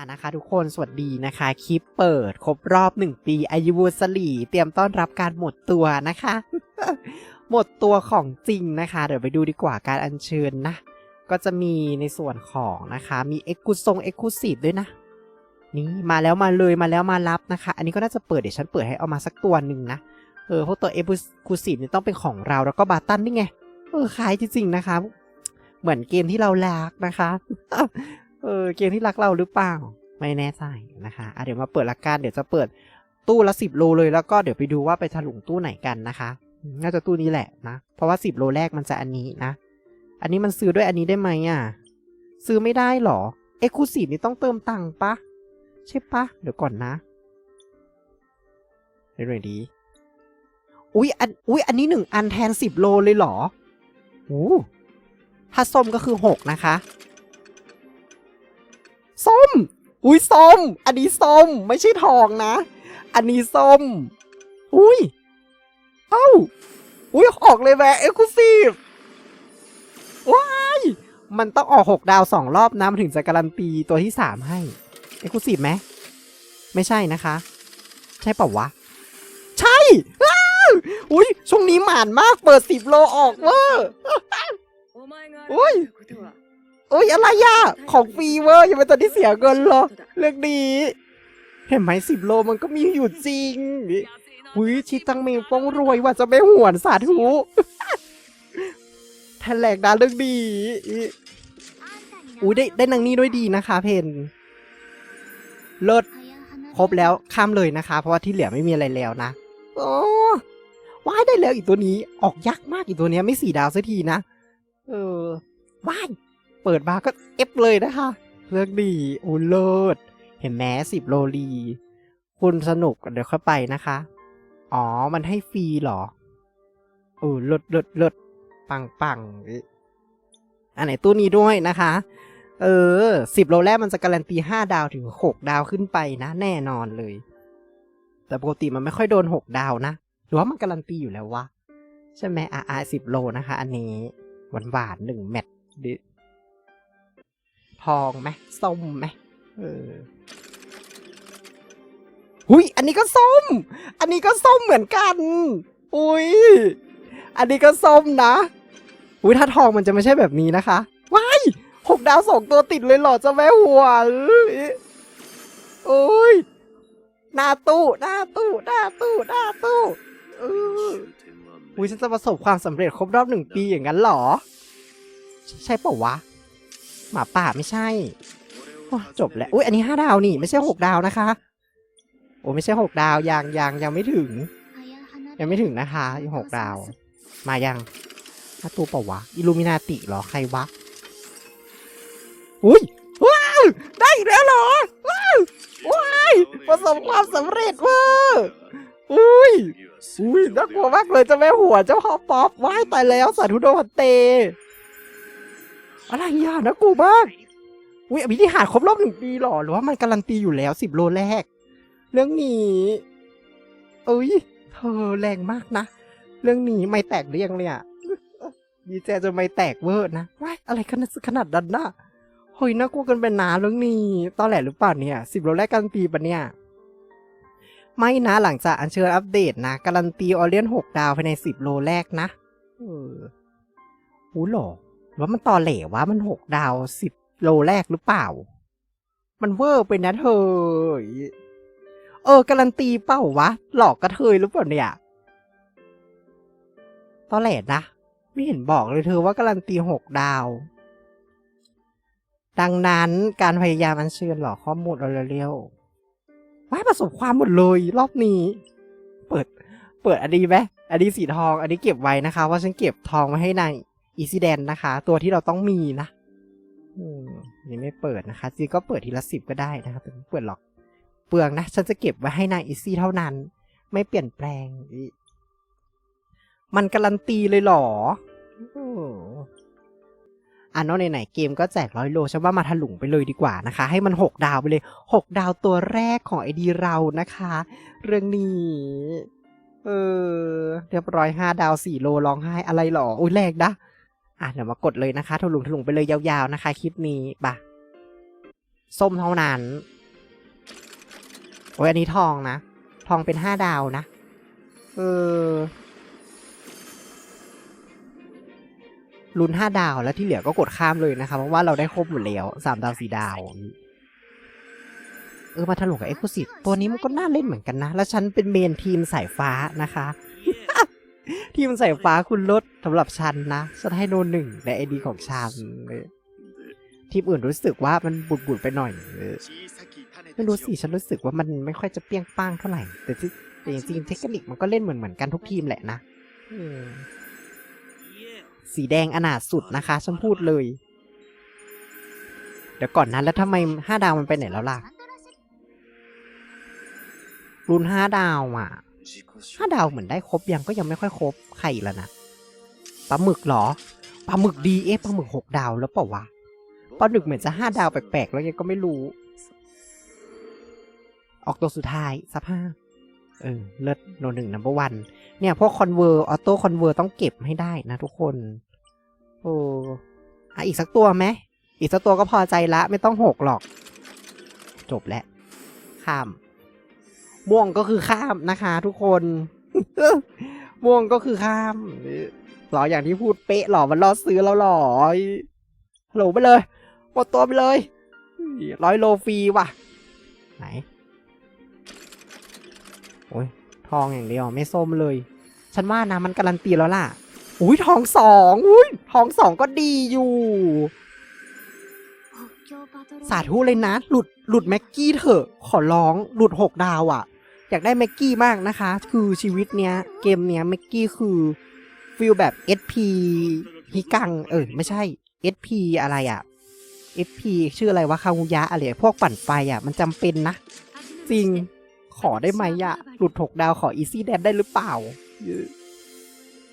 อะนะคะทุกคนสวัสดีนะคะ คลิปเปิดครบรอบหนึ่งปีอายุวสลีเตรียมต้อนรับการหมดตัวนะคะ หมดตัวของจริงนะคะ เดี๋ยวไปดูดีกว่าการอัญเชิญนะ ก็จะมีในส่วนของนะคะมีเอ็กซ์คูซงเอ็กซ์คูซีด้วยนะ นี่มาแล้วมาเลยมาแล้วมารับนะคะ อันนี้ก็น่าจะเปิดเดี๋ยวฉันเปิดให้เอามาสักตัวหนึ่งนะเออพวกตัวเอ็กซ์คูซีฟนี่ยต้องเป็นของเราแล้วก็บาตันนี่ไงเออคล้ายจริงๆนะคะ เหมือนเกมที่เรารักนะคะ เออเกมที่รักเราหรือเปล่า ไม่แน่ใจนะคะอะเดี๋ยวมาเปิดละกันเดี๋ยวจะเปิดตู้ละสิบโลเลยแล้วก็เดี๋ยวไปดูว่าไปถลุงตู้ไหนกันนะคะ น่าจะตู้นี้แหละนะ เพราะว่าสิบโลแรกมันจะอันนี้นะ อันนี้มันซื้อด้วยอันนี้ได้ไหมอะ ซื้อไม่ได้หรอ เอ็กซ์คลูซีฟนี่ต้องเติมตังค์ปะใช่ปะเดี๋ยวก่อนนะเดี๋ยวหน่อยดี อุ๊ยอัน อุ๊ยอันนี้หนึ่งอันแทนสิบโลเลยหรอโอ้ถ้าส้มก็คือหกนะคะ ส้ม อุ้ยส้ม อันนี้ส้ม ไม่ใช่ทองนะ อันนี้ส้ม อุ้ย เอ้า อุ้ยออกเลยแวะเอ็กซ์คลูซีฟว้ายมันต้องออกหกดาวสองรอบนะมันถึงจะการันตีตัวที่สามให้ เอ็กซ์คลูซีฟไหม ไม่ใช่นะคะ ใช่เปล่าวะ ใช่อ้าวอุ้ยช่วงนี้หมานมากเปิดสิบโลออกเวอร์โอ้ย เอ้ยอะไรอะของฟรีเวอร์อย่าเป็นตัวที่เสียเงินเหรอเรื่องนี้ เห็นไหมสิบโลมันก็มีอยู่จริงอุ้ยชิตังเมงป้องรวยว่าจะไม่หวนสาธุแถลงดาเรื่องดีอุ้ยได้ได้นางนี้ด้วยดีนะคะเพนเลิศครบแล้วข้ามเลยนะคะ เพราะว่าที่เหลือไม่มีอะไรแล้วนะโอ้ว้ายได้แล้วอีกตัวนี้ออกยากมากอีกตัวเนี้ยไม่สี่ดาวสักทีนะ เออว้าย เปิดมาก็เอฟเลยนะคะ เรื่องดีโอ้เลิศเห็นแม้สิบโลลี คุณสนุกเดี๋ยวค่อยไปนะคะ อ๋อ มันให้ฟรีเหรอเออลิศเลิศเลิศปังปังอันไหนตู้นี้ด้วยนะคะ เออสิบโลแรกมันจะการันตีห้าดาวถึงหกดาวขึ้นไปนะ แน่นอนเลย แต่ปกติมันไม่ค่อยโดนหกดาวนะ หรือว่ามันการันตีอยู่แล้ววะ ใช่ไหมอ่าสิบโลนะคะ อันนี้หวานหวานหนึ่งแมตช์ดิ ทองไหมส้มไหมเอออุ้ยอันนี้ก็ส้ม อันนี้ก็ส้มเหมือนกันอุ้ยอันนี้ก็ส้มนะอุ้ยถ้าทองมันจะไม่ใช่แบบนี้นะคะว้ายหกดาวสองตัวติดเลยเหรอจะแม่หัวอุ้ยหน้าตู้หน้าตู้หน้าตู้หน้าตู้เอออุ้ยฉันจะประสบความสำเร็จครบรอบหนึ่งปีอย่างนั้นหรอ ใช่ปล่าวะ หมาป่าไม่ใช่จบแล้วอุ้ยอันนี้ห้าดาวนี่ไม่ใช่หกดาวนะคะ โอ้ไม่ใช่หกดาวยังยังยังไม่ถึง ยังไม่ถึงนะคะยังหกดาว มายังหน้าตัวเปล่าวะอิลูมินาติเหรอใครวะอุ้ยว้าวได้อีกแล้วเหรอว้าวว้ายประสบความสำเร็จเว้ยอุ้ยอุ้ยน่ากลัวมากเลยเจ้าแม่หัวเจ้าพ่อป๊อปว้ายตายแล้วสาธุโดพันเต อะไรอะน่ากลัวมากอุ้ยอภิธิหารครบรอบหนึ่งปีหรอ หรือว่ามันการันตีอยู่แล้วสิบโลแรก เรื่องนี้เอ้ยเธอแรงมากนะ เรื่องนี้ไม่แตกเรียงเลยอะดีเจจะไม่แตกเวอร์นะว้ายอะไรขนาดขนาดนั้นน่ะเฮ้ยน่ากลัวกันเป็นนาเรื่องนี้ตอนแหลหรือเปล่าเนี่ยสิบโลแรกการันตีปะเนี่ยไม่นะหลังจากอัญเชิญอัปเดตนะ การันตีออเลียนหกดาวภายในสิบโลแรกนะ เออหูหรอหรือ ว่ามันต่อเหลวะมันหกดาวสิบโลแรกหรือเปล่า มันเวอร์ไปนะเธอ เออการันตีเปล่าวะ หลอกกระเทยหรือเปล่าเนี่ยตอแหลนะ ไม่เห็นบอกเลยเธอว่าการันตีหกดาว ดังนั้นการพยายามอัญเชิญหลอกข้อมูลเอาเร็วว้าประสบความหมดเลย รอบนี้ เปิด เปิดอันนี้ไหมอันนี้สีทอง อันนี้เก็บไว้นะคะว่าฉันเก็บทองไว้ให้ใน อีซิเดนนะคะ ตัวที่เราต้องมีนะอืมนี่ไม่เปิดนะคะจีก็เปิดทีละสิบก็ได้นะคะแต่ไม่เปิดหรอก เปลืองนะ ฉันจะเก็บไว้ให้นายอีซี่เท่านั้น ไม่เปลี่ยนแปลง มันการันตีเลยหรออ้อะเนอกไหนๆเกมก็แจกร้อยโลฉันว่ามาถลุงไปเลยดีกว่านะคะ ให้มันหกดาวไปเลยหกดาวตัวแรกของไอดีเรานะคะ เรื่องนี้ เออ เรียบร้อยห้าดาวสี่โลร้องไห้อะไรหรอ อุ้ยแรกนะ อะเดี๋ยวมากดเลยนะคะถลุงถลุงไปเลยยาวๆนะคะ คลิปนี้ปะส้มเท่านั้น โอ้ยอันนี้ทองนะ ทองเป็นห้าดาวนะ เออลุ้นห้าดาวแล้วที่เหลือก็กดข้ามเลยนะคะเพราะว่าเราได้ครบหมดแล้วสามดาวสี่ดาวเออมาถลุงกับเอ็กซ์คลูซีฟตัวนี้มันก็น่าเล่นเหมือนกันนะ แล้วฉันเป็นเมนทีมสายฟ้านะคะ ทีมสายฟ้าคุณลดสำหรับฉันนะฉันให้โนหนึ่งในไอดีของฉันทีมอื่นรู้สึกว่ามันบุดบุดๆไปหน่อยไม่รู้สิฉันรู้สึกว่ามันไม่ค่อยจะเปรี้ยงป้างเท่าไหร่ แต่ที่จริงๆเทคนิคมันก็เล่นเหมือนเหมือนๆกันทุกทีมแหละนะสีแดงอนาถสุดนะคะฉันพูดเลย เดี๋ยวก่อนนะแล้วทำไมห้าดาวมันไปไหนแล้วล่ะ รุ่นห้าดาวอะ ห้าดาวเหมือนได้ครบยังก็ยังไม่ค่อยครบใครอีกแล้วนะปลาหมึกหรอปลาหมึกดีเอ๊ะปลาหมึกหกดาวแล้วเปล่าวะปลาหมึกเหมือนจะห้าดาวแปลกๆแล้วยังก็ไม่รู้ ออกตัวสุดท้ายสภาพเออเลิศโนหนึ่งนัมเบอร์วันเนี่ยพวกคอนเวอร์ออโต้คอนเวอร์ต้องเก็บให้ได้นะทุกคน โอ้อะอีกสักตัวไหมอีกสักตัวก็พอใจละ ไม่ต้องหกหรอก จบแล้วข้าม ม่วงก็คือข้ามนะคะทุกคนม่วงก็คือข้ามหรออย่างที่พูดเป๊ะหรอมันรอซื้อแล้วหรอฮัลโหลไปเลยหมดตัวไปเลยร้อยโลฟรีว่ะ ไหน โอ้ยทองอย่างเดียวไม่ส้มเลย ฉันว่านะมันการันตีแล้วล่ะ อุ้ยทองสองอุ้ยทองสองก็ดีอยู่ สาธุเลยนะ หลุดหลุดแม็กกี้เถอะ ขอร้องหลุดหกดาวอะ่ะ อยากได้แม็กกี้มากนะคะ คือชีวิตเนี้ยเกมเนี้ยแม็กกี้คือฟิลแบบ SP ฮิกัง เออ ไม่ใช่ SP อะไรอะ่ะ SP ชื่ออะไรวะคางูยะอะไรพวกปั่นไฟอะ่ะ มันจำเป็นนะจริงขอได้ไหมอะ่ะหลุดหกดาวขออีซี่แดนได้หรือเปล่า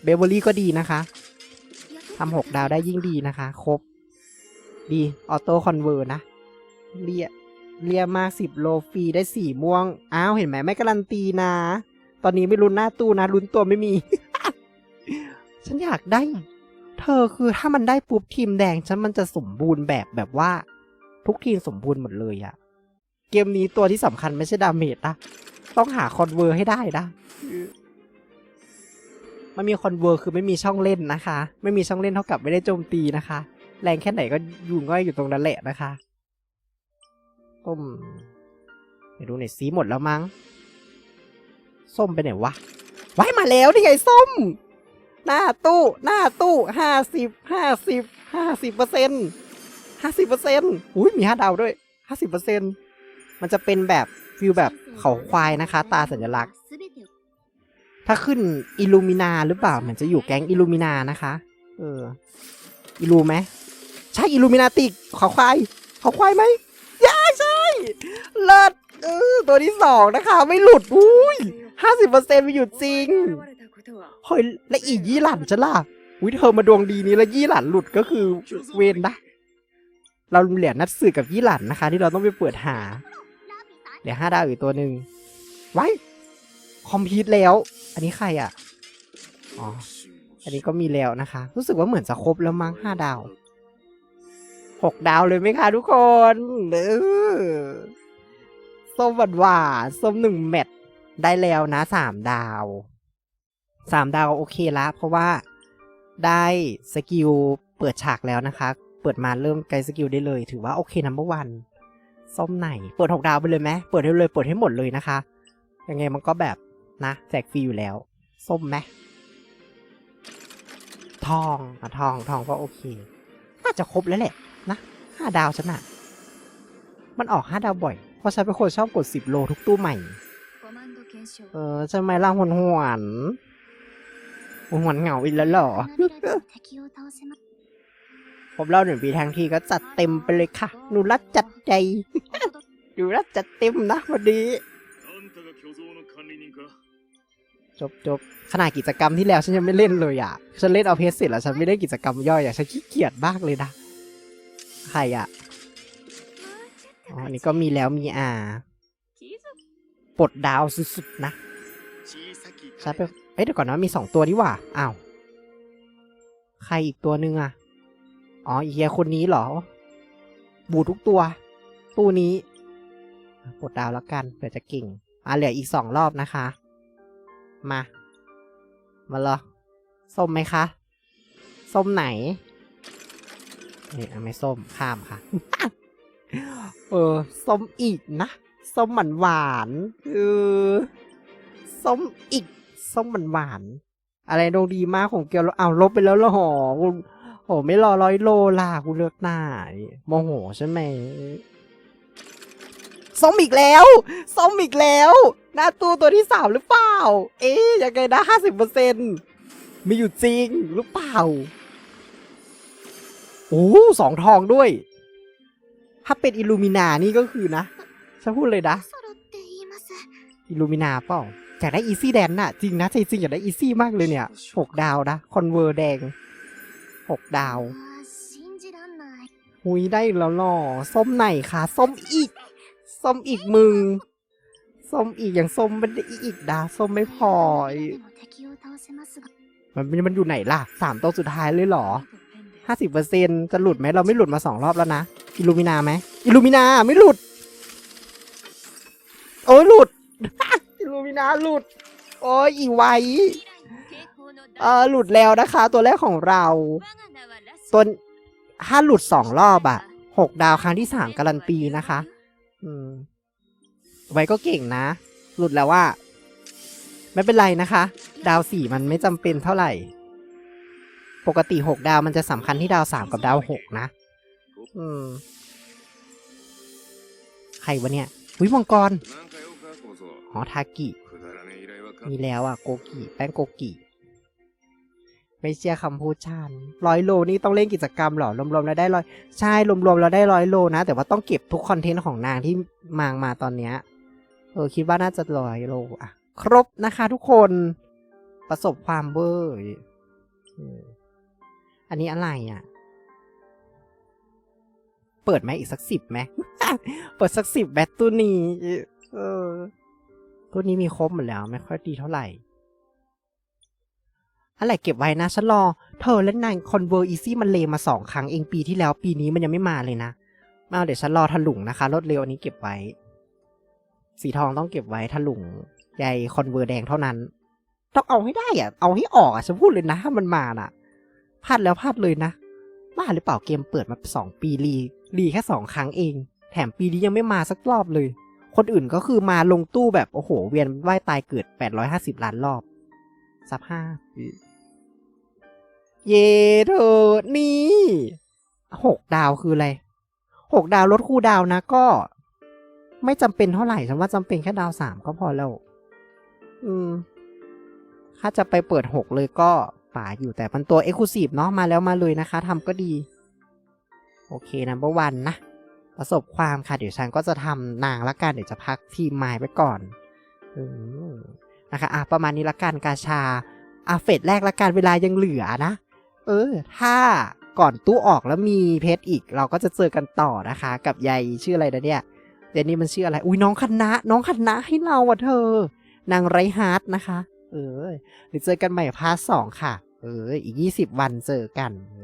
เบเวอรี่ก็ดีนะคะทำหกดาวได้ยิ่งดีนะคะ ครบ ดี ออโต้คอนเวอร์นะเรีย เรียมากสิบโลฟรีได้สี่ม่วง อ้าวเห็นไหมไม่การันตีนะ ตอนนี้ไม่รุนหน้าตู้นะรุนตัวไม่มี ฉันอยากได้ เธอคือถ้ามันได้ปุ๊บทีมแดงฉันมันจะสมบูรณ์แบบแบบว่า ทุกทีมสมบูรณ์หมดเลยอะเกมนี้ตัวที่สำคัญไม่ใช่ดาเมจนะต้องหาคอนเวอร์ให้ได้นะมันมีคอนเวอร์คือไม่มีช่องเล่นนะคะ ไม่มีช่องเล่นเท่ากับไม่ได้โจมตีนะคะ แรงแค่ไหนก็อยู่ง่อยอยู่ตรงนั้นแหละนะคะ ต้มไปดูหน่อยสีหมดแล้วมั้ง ส้มไปไหนวะไว้มาแล้วนี่ไงส้ม หน้าตู้หน้าตู้ห้าสิบห้าสิบห้าสิบเปอร์เซ็นห้าสิบเปอร์เซ็นอุ้ยมีห้าดาวด้วยห้าสิบเปอร์เซ็นมันจะเป็นแบบฟิลแบบเขาควายนะคะ ตาสัญลักษณ์ ถ้าขึ้นอิลูมินาหรือเปล่าเหมือนจะอยู่แก๊งอิลูมินานะคะ เอออิลูไหมใช่อิลูมินาติกเขาควายเขาควายไหม เลิศเออตัวที่สองนะคะ ไม่หลุดอุ้ยห้าสิบเปอร์เซ็นต์ไปอยู่จริงเฮ้ยและอียี่หลันจะล่ะอุ้ยเธอมาดวงดีนี้แล้วยี่หลันหลุดก็คือเวนนะ เราเหลือนัดสื่อกับยี่หลันนะคะ ที่เราต้องไปเปิดหาเหลือห้าดาวอีกตัวหนึ่งไว้คอมพิวต์แล้ว อันนี้ใครอะอ๋ออันนี้ก็มีแล้วนะคะ รู้สึกว่าเหมือนจะครบแล้วมั้งห้าดาว หกดาวเลยไหมคะทุกคนเออส้มหวานหวานส้มหนึ่งเม็ดได้แล้วนะสามดาวสามดาวโอเคละ เพราะว่าได้สกิลเปิดฉากแล้วนะคะ เปิดมาเริ่มไกลสกิลได้เลย ถือว่าโอเคนัมเบอร์วันส้มไหน เปิดหกดาวไปเลยไหมเปิดให้เลยเปิดให้หมดเลยนะคะ ยังไงมันก็แบบนะแจกฟรีอยู่แล้ว ส้มไหมทองอะทองทองก็โอเค น่าจะครบแล้วแหละ นะห้าดาวฉันอะมันออกห้าดาวบ่อย เพราะฉันเป็นคนชอบกดสิบโลทุกตู้ใหม่ เออใช่ไหมล่ะหวนหวนหวนหวนเหงาอีกแล้วเหรอ ผมเล่าหนึ่งปีทางทีก็จัดเต็มไปเลยค่ะ หนูรักจัดใจหนูรักจัดเต็มนะวันนี้จบจบขนาดกิจกรรมที่แล้วฉันยังไม่เล่นเลยอะ ฉันเล่นเอาเพจเสร็จแล้วฉันไม่ได้กิจกรรมย่อยอะ ฉันขี้เกียจมากเลยนะ ใครอะ อ๋ออันนี้ก็มีแล้วมีอ่าปลดดาวสุดๆนะฉันไปเอ้ยเดี๋ยวก่อนนะมีสองตัวนี่หว่า อ้าว ใครอีกตัวหนึ่งอะ อ๋ออีเฮียคนนี้เหรอ บูทุกตัว ตู้นี้กดดาวแล้วกันเผื่อจะเก่ง อะเหลืออีกสองรอบนะคะ มา มาเลยส้มไหมคะ ส้มไหน นี่ไม่ส้มข้ามค่ะ เออส้มอีกนะส้มหวานหวานเออส้มอีกส้มหวานหวานอะไรดวงดีมากของเกียวเอาลบไปแล้วเหรอหอคุณโหไม่รอร้อยโลล่ะกูเลือกหน้าโมโหใช่ไหมส้มอีกแล้วส้มอีกแล้ว หน้าตู้ตัวที่สามหรือเปล่า เอ๊ยยังไงนะห้าสิบเปอร์เซ็นต์มีอยู่จริงหรือเปล่า โอ้สองทองด้วย ถ้าเป็นอิลูมินานี่ก็คือนะฉันพูดเลยนะ อิลูมินาเปล่าอยากได้อีซี่แดนน่ะ จริงนะใจริงอยากได้อีซี่มากเลยเนี่ยหกดาวนะ คอนเวอร์แดงหกดาวหุยได้แล้วหลอส้มไหนคะส้มอีก ส้มอีกมึง ส้มอีกอย่างส้มมันอีกดาส้มไม่พอ มันมันอยู่ไหนล่ะสามตัวสุดท้ายเลยเหรอ ห้าสิบเปอร์เซ็นจะหลุดไหมเราไม่หลุดมาสองรอบแล้วนะอิลูมินาไหมอิลูมินาไม่หลุด โอ้ยหลุดอิลูมินาหลุด โอ้ยอีไวเออหลุดแล้วนะคะ ตัวแรกของเรา ตัวถ้าหลุดสองรอบอะหกดาวครั้งที่สามการันตีนะคะ อืม ไว้ก็เก่งนะ หลุดแล้วว่า ไม่เป็นไรนะคะ ดาวสี่มันไม่จำเป็นเท่าไหร่ ปกติหกดาวมันจะสำคัญที่ดาวสามกับดาวหกนะ อืม ใครวะเนี่ยวิมังกรหอทากิ มีแล้วอะโกกิ แป้งโกกิ ไม่เชื่อคำพูดชันร้อยโลนี่ต้องเล่นกิจกรรมหรอ รวมๆแล้วได้ร้อย ใช่ รวมๆเราได้ร้อยโลนะ แต่ว่าต้องเก็บทุกคอนเทนต์ของนางที่มางมาตอนเนี้ย เออ คิดว่าน่าจะร้อยโลอะ ครบนะคะทุกคน ประสบความเบอร์ อันนี้อะไรอะ เปิดไหมอีกสักสิบไหม เปิดสักสิบแบตตัวนี้ เออ ตัวนี้มีครบหมดแล้ว ไม่ค่อยดีเท่าไหร่ อะไรเก็บไว้นะฉันรอ เธอเล่นนางคอนเวอร์อีซี่มันเลมาสองครั้งเองปีที่แล้ว ปีนี้มันยังไม่มาเลยนะมาเดี๋ยวฉันรอถลุงนะคะ รถเร็วอันนี้เก็บไว้ สีทองต้องเก็บไว้ถลุงใยคอนเวอร์แดงเท่านั้น ต้องเอาให้ได้อะเอาให้ออกอะฉันพูดเลยนะถ้ามันมาน่ะ พลาดแล้วพลาดเลยนะบ้าหรือเปล่าเกมเปิดมาสองปีรีรีแค่สองครั้งเอง แถมปีนี้ยังไม่มาสักรอบเลย คนอื่นก็คือมาลงตู้แบบโอ้โห เวียนว่ายตายเกิดแปดร้อยห้าสิบล้านรอบสภาเย่เธอนี่หกดาวคืออะไรหกดาวลดคู่ดาวนะก็ ไม่จำเป็นเท่าไหร่ฉันว่าจำเป็นแค่ดาวสามก็พอแล้ว อืมถ้าจะไปเปิดหกเลยก็ ป่าอยู่แต่มันตัวเอ็กซ์คลูซีฟเนาะมาแล้วมาเลยนะคะทำก็ดี โอเคนัมเบอร์วันนะ ประสบความค่ะ เดี๋ยวฉันก็จะทำนางละกัน เดี๋ยวจะพักทีมไม้ไปก่อนอนะคะอะประมาณนี้ละกันกาชาอะเฟสแรกละกันเวลายังเหลือนะ เออ ถ้าก่อนตู้ออกแล้วมีเพชรอีก เราก็จะเจอกันต่อนะคะ กับยายชื่ออะไรนะเนี่ยเดี๋ยวนี้มันชื่ออะไร อุ้ยน้องคณะ น้องคณะให้เราอะเธอ นางไรฮาร์ดนะคะ เออเดี๋ยวเจอกันใหม่พาร์ทสองค่ะ เออ อีกยี่สิบวันเจอกันเอ